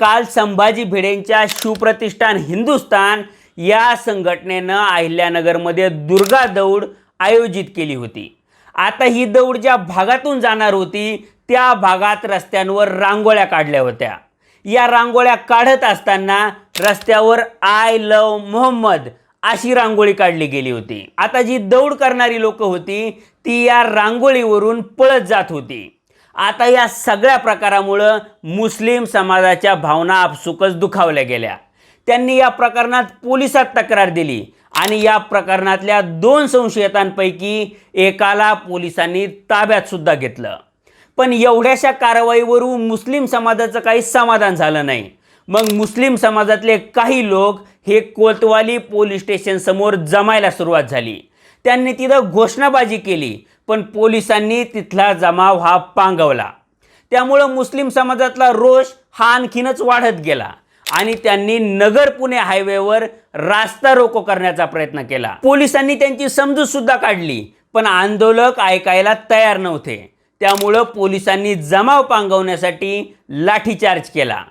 काल संभाजी भिडेंच्या शिवप्रतिष्ठान हिंदुस्थान या संघटनेनं अहिल्यानगरमध्ये दुर्गा दौड आयोजित केली होती. आता ही दौड ज्या भागातून जाणार होती त्या भागात रस्त्यांवर रांगोळ्या काढल्या होत्या. या रांगोळ्या काढत असताना रस्त्यावर आय लव मोहम्मद अशी रांगोळी काढली गेली होती. आता जी दौड करणारी लोक होती ती या रांगोळीवरून पळत जात होती. आता या सगळ्या प्रकारामुळं मुस्लिम समाजाच्या भावना आपसुकच दुखावल्या गेल्या. त्यांनी या प्रकरणात पोलिसात तक्रार दिली आणि या प्रकरणातल्या दोन संशयितांपैकी एकाला पोलिसांनी ताब्यात सुद्धा घेतलं. पण एवढ्याशा कारवाईवरून मुस्लिम समाजाचं काही समाधान झालं नाही. मग मुस्लिम समाजातले काही लोक हे कोतवाली पोलीस स्टेशन समोर जमायला सुरुवात झाली. त्यांनी तिथं घोषणाबाजी केली. पण पोलिसांनी तिथला जमाव हा पांगवला. त्यामुळं मुस्लिम समाजातला रोष हा आणखीनच वाढत गेला आणि त्यांनी नगर पुणे हायवेवर रास्ता रोको करण्याचा प्रयत्न केला. पोलिसांनी त्यांची समजूत सुद्धा काढली पण आंदोलक ऐकायला तयार नव्हते. त्यामुळं पोलिसांनी जमाव पांगवण्यासाठी लाठीचार्ज केला.